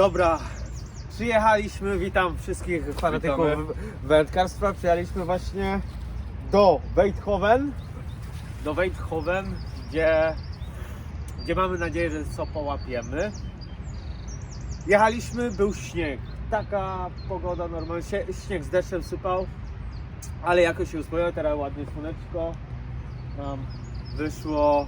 Dobra, przyjechaliśmy, witam wszystkich fanatyków wędkarstwa. Przyjechaliśmy właśnie do Weidhoven, do Weidhoven, gdzie, gdzie mamy nadzieję, że co połapiemy. Jechaliśmy, był śnieg, taka pogoda normalnie, śnieg z deszczem sypał, ale jakoś się uspokoiło, teraz ładnie słoneczko nam wyszło.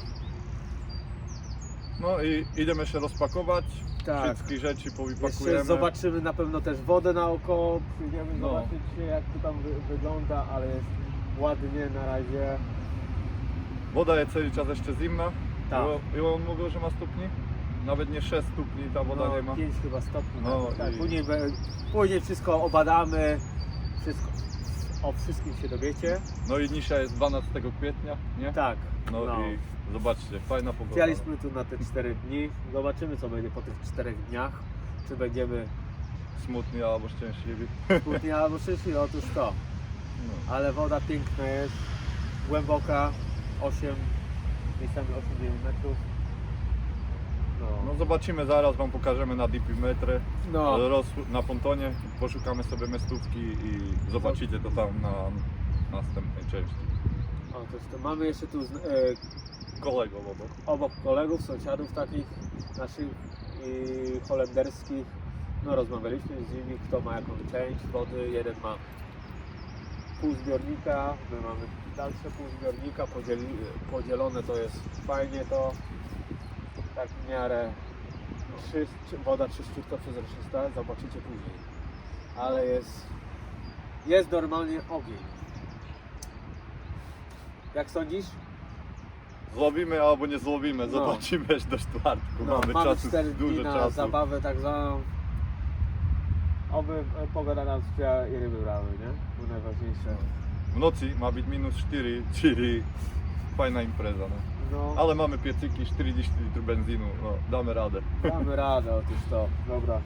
No i idziemy się rozpakować. Tak. Wszystkie rzeczy Jeszcze powypakujemy. zobaczymy na pewno też wodę naokoło, przyjdziemy No. zobaczyć jak to tam wy, wygląda, ale jest ładnie na razie. Woda jest cały czas jeszcze zimna. Tak. I on mówił, że ma stopni? Nawet nie 6 stopni ta woda nie ma. no, 5 chyba stopni. No tak, tak. i- Później, be- później wszystko obadamy, wszystko, o wszystkim się dowiecie. No i dzisiaj jest 12 kwietnia, nie? Tak, No, i zobaczcie, fajna pogoda. Przyjechaliśmy tu na te 4 dni, zobaczymy co będzie po tych 4 dniach, czy będziemy Smutni albo szczęśliwi. smutni albo szczęśliwi, otóż to. No. ale woda piękna jest, głęboka, 8, miejscami 8 metrów. no No, zobaczymy zaraz, wam pokażemy na DP metry. no, Roz, na pontonie poszukamy sobie miastówki i zobaczycie to tam na następnej części. o, to jest to. mamy jeszcze tu e, Kolegów obok. obok kolegów, sąsiadów takich naszych holenderskich. No rozmawialiśmy z nimi, kto ma jaką część wody. Jeden ma pół zbiornika, my mamy dalsze pół zbiornika, podzieli, podzielone to jest fajnie to, tak w miarę czyst, woda czyściutka, przezroczysta, zobaczycie później. Ale jest, jest normalnie ogień. Jak sądzisz? Złowimy albo nie złowimy, No. zobaczymy aż do czwartku. No, mamy mamy czasu, 4 dni dużo na czasu. zabawę tak zwaną. Oby e, pogoda nam sprzyjała i ryby brały, nie? To najważniejsze. W nocy ma być minus 4, czyli fajna impreza. No. No, Ale mamy piecyki, 40 litrów benzynu, no, damy radę. damy radę, otóż to. Dobra.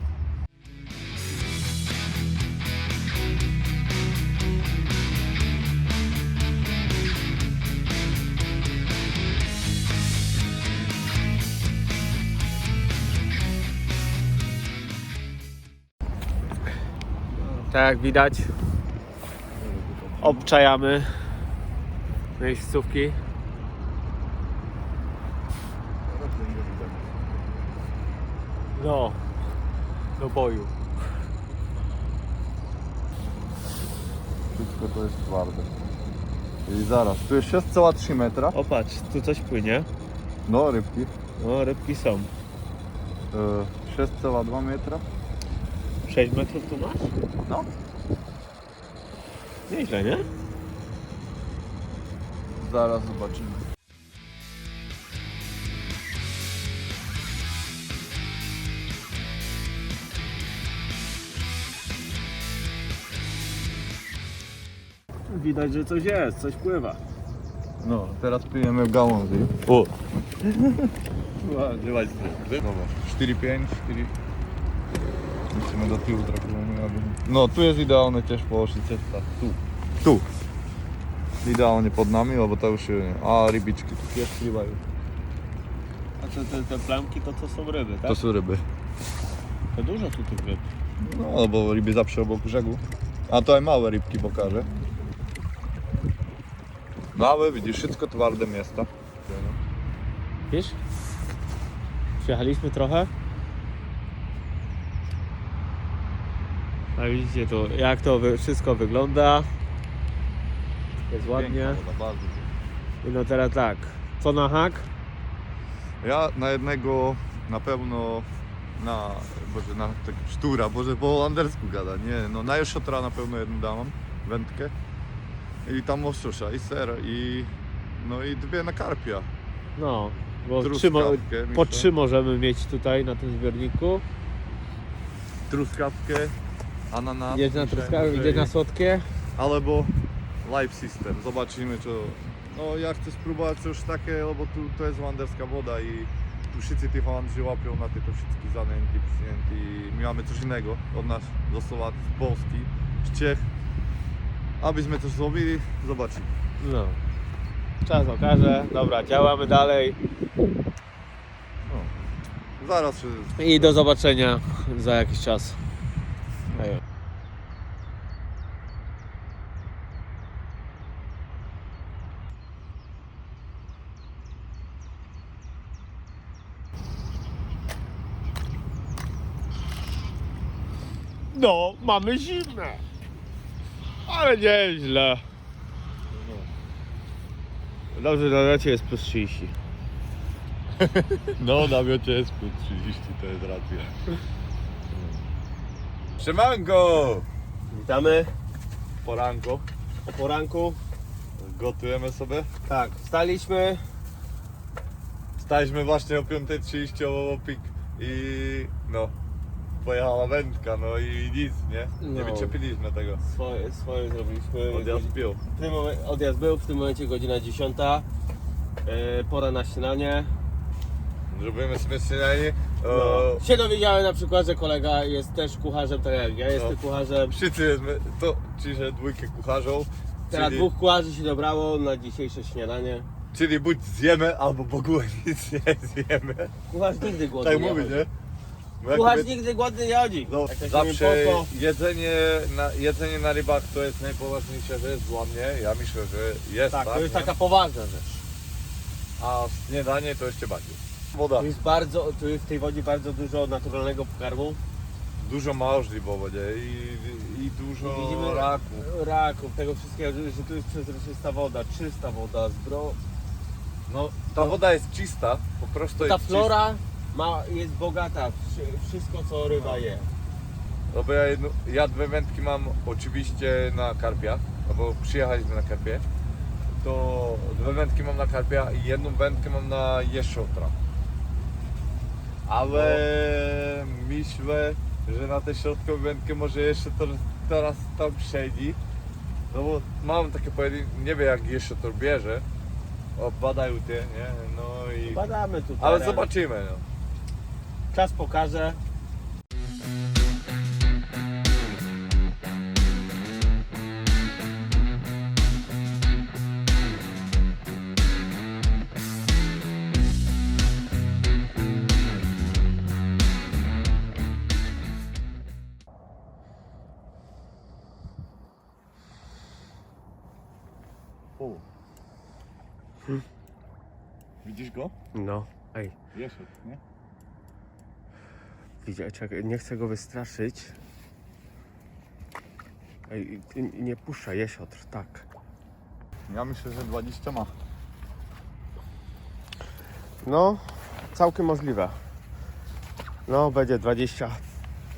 Tak jak widać, obczajamy miejscówki. No, do boju. Wszystko to jest twarde. I zaraz, tu jest 6,3 metra. O patrz, tu coś płynie. No, rybki. No, rybki są. E, 6,2 metra. 6 metrów tu masz? No. Nieźle, nie? Zaraz zobaczymy. Widać, że coś jest, coś pływa. No, teraz pijemy gałązy. O! Zobacz, 4, 5, 4. Musimy do tyłu trochę. No, tu jest idealne też położyć. tak, Tu. Tu. Idealnie pod nami, bo to już. A, rybiczki tu też pływają. A te, te, te plamki to co są ryby, tak? To są ryby. To dużo tu tych ryb. No, bo ryby zawsze obok brzegu. A to małe rybki pokażę. Małe, widzisz, wszystko twarde miasta. Wiesz? Przyjechaliśmy trochę. A widzicie tu, jak to wy, wszystko wygląda. Jest ładnie. Piękna woda, bardzo. I no teraz tak, co na hak? Ja na jednego na pewno na, boże, na tak sztura, boże, po holandersku gada, nie, no na jeszotra na pewno jedną dałam, wędkę i tam oszusza i ser i no i dwie na karpia, No, bo trzy, mo- truskawkę, po trzy możemy mieć tutaj na tym zbiorniku. truskawkę, Idziesz na może idziesz i- na słodkie. albo life system, zobaczymy czy, no ja chcę spróbować coś takie, bo tu to jest holanderska woda i tu wszyscy ci Holandrzy łapią na te to wszystkie zanęty, i my mamy coś innego od nas, Słowacji, z Polski, z Czech. Abyśmy coś zrobili, zobaczymy. No. Czas okaże. Dobra, działamy dalej. No. Zaraz się... I do zobaczenia za jakiś czas. No, mamy zimne. Ale nieźle. Dobrze, na lecie jest plus 30. No, na miocie jest plus 30, to jest racja. Siemanko! Witamy Poranko. o poranku. Gotujemy sobie. Tak, wstaliśmy. Staliśmy właśnie o 5.30 o pik i no, pojechała wędka, no i nic, nie? Nie No. wyczepiliśmy tego. Swoje, swoje zrobiliśmy. Odjazd był. W tym momen- odjazd był, w tym momencie godzina 10. Yy, pora na śniadanie. Zrobimy sobie śniadanie. No. O, Się dowiedziałem na przykład, że kolega jest też kucharzem, tak jak ja jestem No. kucharzem. Wszyscy jesteśmy, to ci, że dwójkę kucharzą. Teraz czyli, dwóch kucharzy się dobrało na dzisiejsze śniadanie. czyli bądź zjemy, albo w ogóle nic nie zjemy. Kucharz nigdy głodny Tak nie mówię, chodzi. nie? Bo jak Kucharz nigdy głodny nie chodzi. No, Jak tak zawsze po co. jedzenie na, jedzenie na rybach to jest najpoważniejsza rzecz dla mnie. Ja myślę, że jest Tak, tak. to jest nie? taka poważna rzecz. A śniadanie to jeszcze bardziej. Woda. Tu jest bardzo, tu jest w tej wodzie bardzo dużo naturalnego pokarmu. Dużo w wodzie i, i dużo Widzimy raku. raków, tego wszystkiego, że, tu jest przezroczysta woda, czysta woda, zdro... No, ta woda jest czysta, po prostu Ta jest flora ma, jest bogata, wszy- wszystko co ryba je. No bo ja, jedno, ja dwie wędki mam oczywiście na karpia, no bo przyjechaliśmy na karpie. To dwie wędki mam na karpia i jedną wędkę mam na jeszotra. Ale myślę, że na tę środkową wędkę może jeszcze to, teraz tam siedzi. No bo mam takie pojedyncze, nie wiem jak jeszcze to bierze. O, badają te, nie? No i... Badamy tutaj. Ale zobaczymy, no. Czas pokaże. Go? No, ej, Jeszot, nie? widzicie, czekaj, nie chcę go wystraszyć. Ej, nie puszczaj, jesiotr, tak. Ja myślę, że 20 ma. No, całkiem możliwe. No, będzie 20,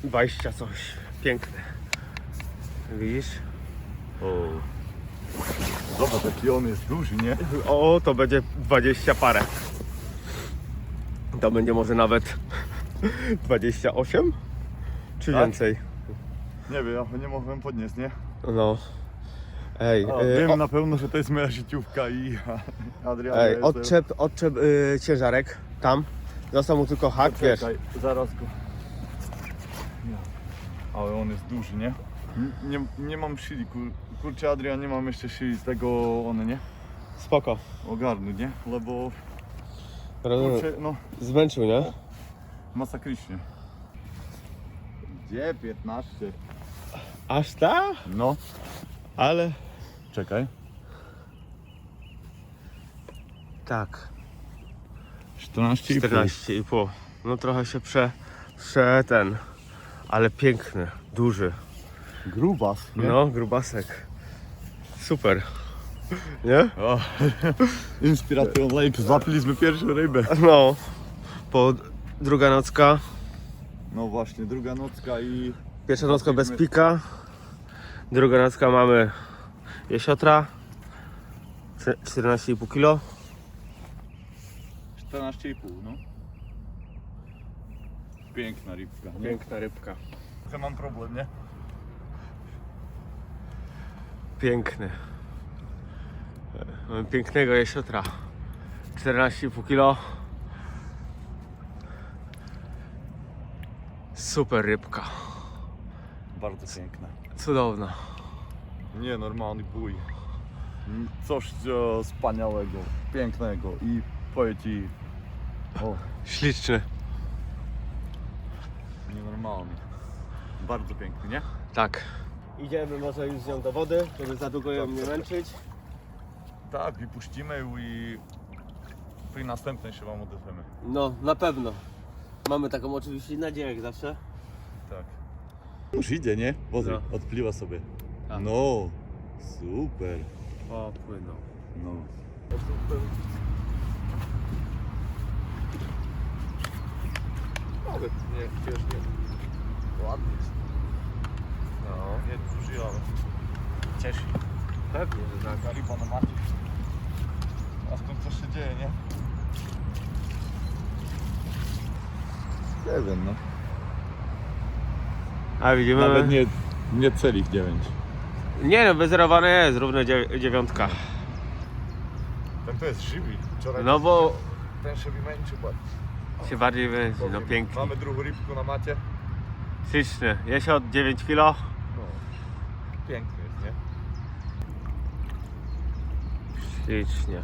20 coś. Piękne. Widzisz? O. Zobacz, jaki on jest duży, nie? O, to będzie 20 parę. To będzie może nawet 28? Czy Tak? więcej? Nie wiem, ja nie mogłem podnieść, nie? No. Ej, A, y, wiem o, na pewno, że to jest moja życiówka i Adrian ej jest- odczep, odczep y, ciężarek tam. Został mu tylko hak, wiesz. Zaraz go. Ja. Ale on jest duży, nie? N- Nie, nie mam sili, kur, kurczę Adrian, nie mam jeszcze sili z tego, one nie? Spoko. Ogarnąć, nie? Lebo, Rozumiem. kurczę, no, Zmęczył, nie? masakrycznie. Gdzie 15? Aż ta? No, Ale... czekaj. Tak. 14 14,5. No trochę się prze... prze ten. Ale piękny, duży. Grubas, nie? No, grubasek. Super. Nie? O, Inspiration Lake, złapiliśmy pierwszą rybę. No. Po druga nocka. No właśnie, druga nocka i Pierwsza nocka bez pika. Druga nocka mamy jesiotra. Czte- 14,5 kg. 14,5, no. Piękna rybka. nie? Piękna rybka. Trochę mam problem, nie? Piękny. Mamy pięknego jesiotra. 14,5 kg. Super rybka. Bardzo piękna. Cudowna. Nie, normalny bój. Coś e, wspaniałego, pięknego i powiem Ci, o, Śliczny. Normalnie. Bardzo piękny, nie? Tak. Idziemy może już z nią do wody, żeby za długo ją nie męczyć. Tak, wypuścimy ją i przy następnej się wam odezwiemy. No, na pewno. Mamy taką oczywiście nadzieję jak zawsze. Tak. Już idzie, nie? Wozy, No. odpliwa sobie. Tak. No, super. O, płyną. No. Nawet nie, przecież nie. Ładnie jest. No, Nie zużyjamy. cieszy. Pewnie, że tak. Gariba na macie. A z tym co się dzieje, nie? Nie wiem, no. A widzimy... Nawet nie, nie celich 9. Nie no, wyzerowane jest, równe dziew- dziewiątka. Ten to jest żywi. Wczoraj No bo ten się wymęczył bardzo. się bardziej węzi, no Powiem, pięknie. Mamy drugą rybkę na macie. Śliczny. Jest od 9 kilo. Piękny jest, nie? Ślicznie.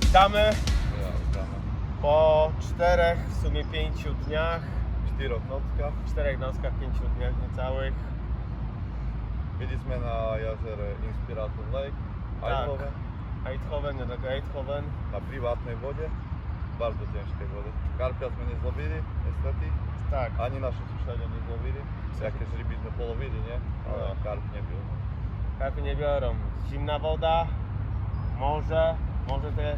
Witamy czterech, w sumie pięciu dniach, Czteroknotka. czterech nockach, pięciu dniach niecałych. Byliśmy na jeziorze Inspirator Lake. Tak. Eindhoven. Eindhoven, niedaleko Eindhoven. Na prywatnej wodzie. Bardzo ciężkiej wody. Karpia sme nie złowili, niestety. Tak. Ani nasze sąsiadzie nie złowili. Jakieś ryby sme polowili, nie? Ale No. karp nie był. Karpy nie biorą. Zimna woda, morze, może te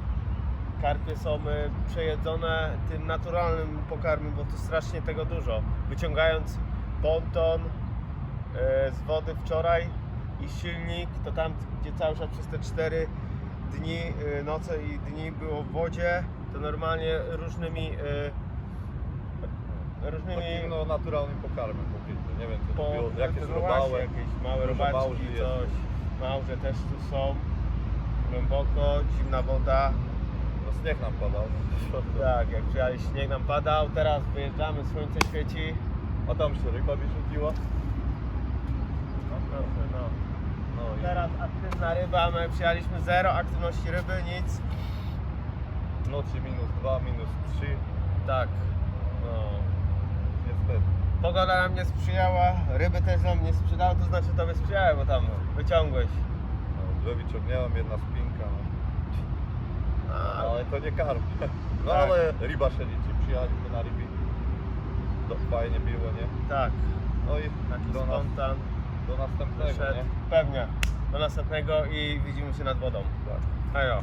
karpie są y, przejedzone tym naturalnym pokarmem, bo tu strasznie tego dużo. Wyciągając ponton y, z wody wczoraj i silnik, to tam gdzie cały czas przez te 4 dni, y, noce i dni było w wodzie, to normalnie różnymi różnymi Takim no, naturalnym pokarmem po prostu. Nie wiem co po, to było. No właśnie, jakieś małe robaczki, coś. Małże też tu są. Głęboko, zimna woda. No śnieg nam padał. Tak, jak przyjechali śnieg nam padał, teraz wyjeżdżamy, słońce świeci. A tam się ryba wyrzuciła. No proszę, no. No i Teraz aktywna ryba, my przyjechaliśmy zero aktywności ryby, nic. nocy minus 2, minus 3. Tak, no. Niestety. Pogoda nam nie sprzyjała, ryby też nam nie sprzedały, to znaczy tobie sprzyjały, bo tam wyciągłeś. No, wyciągnęłam, jedna spinka. No. Ale to nie karp. No Tak. ale ryba się liczy, przyjechaliśmy na ryby. To fajnie było, nie? tak, No i taki do, nas, spontan. do następnego, Wyszedł. nie? Pewnie. Do następnego i widzimy się nad wodą. Tak. Hejo.